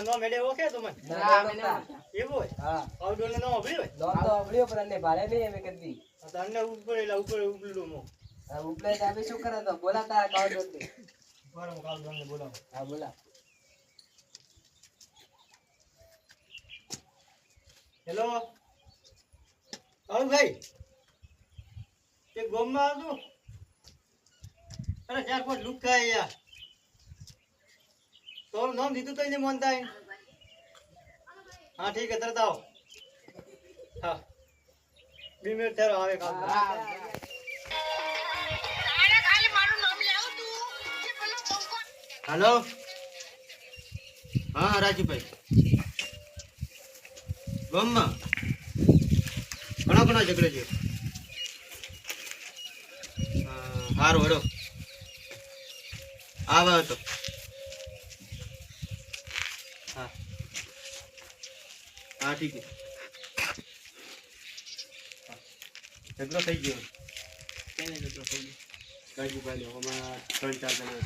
નો મેડે okay તો મને? ના, અમે એવું હા. આઉટડોર નો અભળી હોય? તો અવળ્યો પણ એને ભાડે નહીં એમ કદી આ ઉપર એટલે ઉપર ઉપલું મો ઉપલે ચાબી શું કરે તો? બોલાતા કાવ દોતી બરાબર હું કાલ તમને બોલાવું. હા બોલા. હેલો? ભાઈ એક ગોમમાં આવતું? અરે ચાર પાંચ લુક થાય યાર તો નામ દીધું તો એને મોનતા હે. ઠીક હે તરત આવો. હા. બીમેર થયો આવે કામ હાલો? હા રાજુભાઈ. ગોમમાં. ઘણા ઘણા ઝઘડે છે. હા, હારું હડો. આવે તો. હા ઠીક છે. ઝઘડો થઈ ગયો. કેને ઝઘડો થઈ ગયો? રાજુભાઈ નો હમણાં ત્રણ ચાર જણા.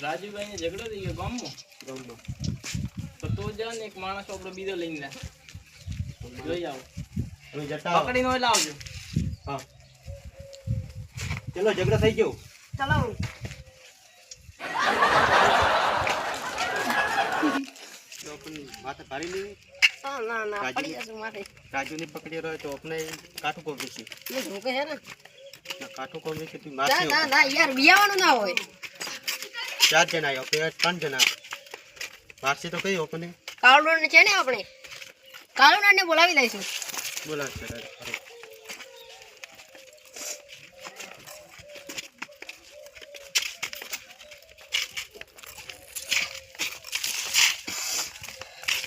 રાજુભાઈ ને ઝઘડો થઈ ગયો ગામમાં? ગામમાં. તો તો જા ને એક માણસ આપણો બીજો લઈને જોઈ આવો. હવે જતા. પકડીને લાવજો. હા. ચલો ઝઘડો થઈ ગયો. તો પણ માથે પાડી લેવી રાજુ ને પકડી રહ્યો તો આપણે કાઠું કોમ છે. કાઠું કોમ છે તું માથે ચાર જણા આવ્યો આપણે ત્રણ જણા મારશે તો કઈ આપણને કાળુડોને છે ને આપણે? કાળુડાને બોલાવી લઈશું. બોલા છે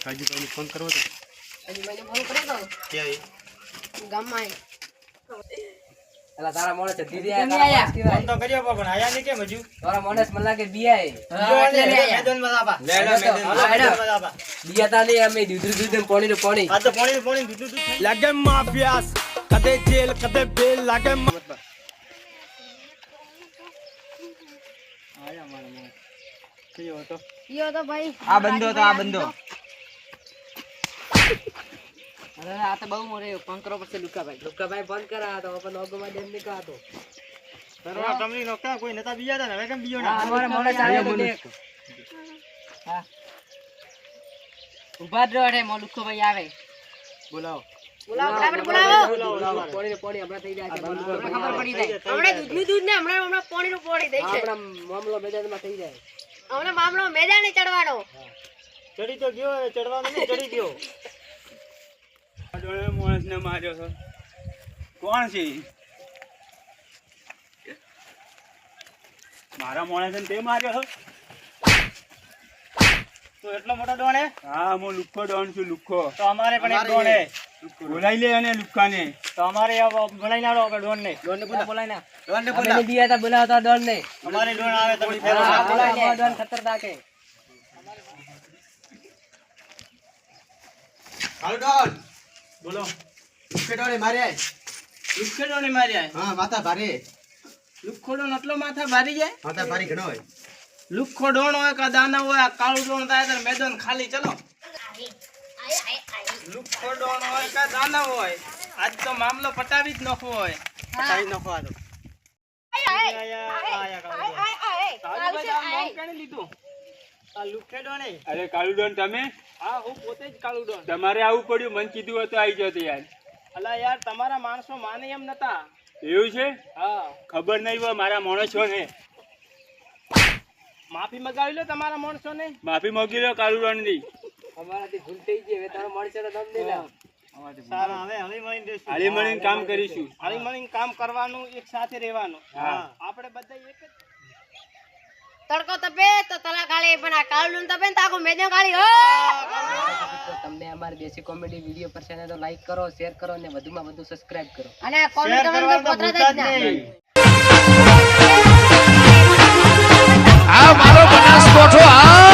રાજુભાઈને ફોન કરવો ફોન કર્યો ક્યાં તો ગામમાં એલા તારા મોણસ દીદી દીદી આયા આયા. ફોન તો કર્યો પણ આયા નહીં કેમ હજુ? તારા મોણસ મને લાગે બિયાય એટલે લઈ આયા. મેદાનમાં આવા. મેદાન. હાલો, મેદાનમાં બિયા તા નહીં અમે દૂધ દૂધ પાણી નું પાણી. આ તો પાણી પાણી દૂધું દૂધ લાગે માફિયાસ કદે જેલ કદે બેલ લાગે આયા મારા મોં. કયો હતો? ઈયો તો ભાઈ. આ બંધો તો આ બંધો. અરે આ તો બહુ મોરે પંકરો પડશે લુકાભાઈ લુકાભાઈ બંધ કરા તો પણ ઓગમાં ડેમ નીકળા તો તરવા કમરી નો કા કોઈ નતા બીયા હતા ને? હવે કેમ બીયો ના? અમારે મોણસ આવ્યો તો દેખ ઊભા જ રહો મો લુકાભાઈ આવે. બોલાવો. બોલાવો ફટાફટ બોલાવો. પાણી નું પાણી હમણાં થઈ જાય છે. ખબર પડી જાય. હમણાં દૂધનું દૂધ ને હમણાં હમણાં પાણીનું પાણી થઈ છે. આપણા મામલો મેદાનમાં થઈ જાય. હમણાં મામલો મેદાને ચડવાનો. ચડી તો ગયો ચડવાનું નહીં ચડી ગયો. ડોળે માણસને માર્યો છે. કોણ છે મારા માણસને તે માર્યો છે? તો એટલો મોટો ડોણ? હા હું લુખ્ખો ડોન છું લુખ્ખો. તો અમારે પણ એક ડોણ બોલાઈ લે અને લુખ્ખાને. તો અમારે ભણાઈ નાડો આગળ ડોણ ને ડોન ને બોલાય. ના ડોન ને. બોલા અમે બિયા તા બોલાવતા ડોન ને અમારે ડોણ આવે તમે ફેરો હા નાખો. બોલાય. અમારો ડોન ખતરનાક હે હાલો ડોન બોલો. લુખ્ખે ડોણે માર્યા હે. લુખેડો ને માર્યા હા માથા ભારે. લુખોડોન એટલો માથા ભારી જાય? માથા ભારી ઘણો હોય. લુખોડોણ હોય કા દાના હોય આ કાળું ડોણ થાય તો મેદાન ખાલી. ચલો. લુખો ડોણ હોય કા દાના હોય આજ તો મામલો પટાવી જ નખો હોય. પટાવી નખો આ તો. આયા, આયા કાળું ડોણ. રાજુભાઈ આ નામ કેણે લીધું આ લુખ્ખે ડોણ હે. અરે કાળુડોન તમે? હા હું પોતે જ કાળુડોન તમારે આવું પડ્યું મન કીધું હતું આવી જતો યાર. અલા યાર તમારા માણસો માને એમ નતા. એવું છે? હા. ખબર નહીં હોય મારા માણસો ને. માફી મગાવી લો તમારા માણસો ને માફી મગી લો કાળુડોનની અમારાથી ભૂલ થઈ ગઈ હવે તારો માણસો નો દમ મળીને કામ કરીશું. હળી મળીને કામ કરવાનું એક સાથે રહેવાનું. આપણે બધા એક જ તડકો તપે તો તલા ખાલી પણ આ કાળું તપે તો આખું મેદાન ખાલી હો! તમને અમારી દેશી કોમેડી વીડિયો પર છે તો લાઈક કરો શેર કરો અને વધુમાં વધુ સબસ્ક્રાઇબ કરો. અને કોમેન્ટ કરવાનું તો કરવાનું જ ના. આ મારો બનાસકોઠો આ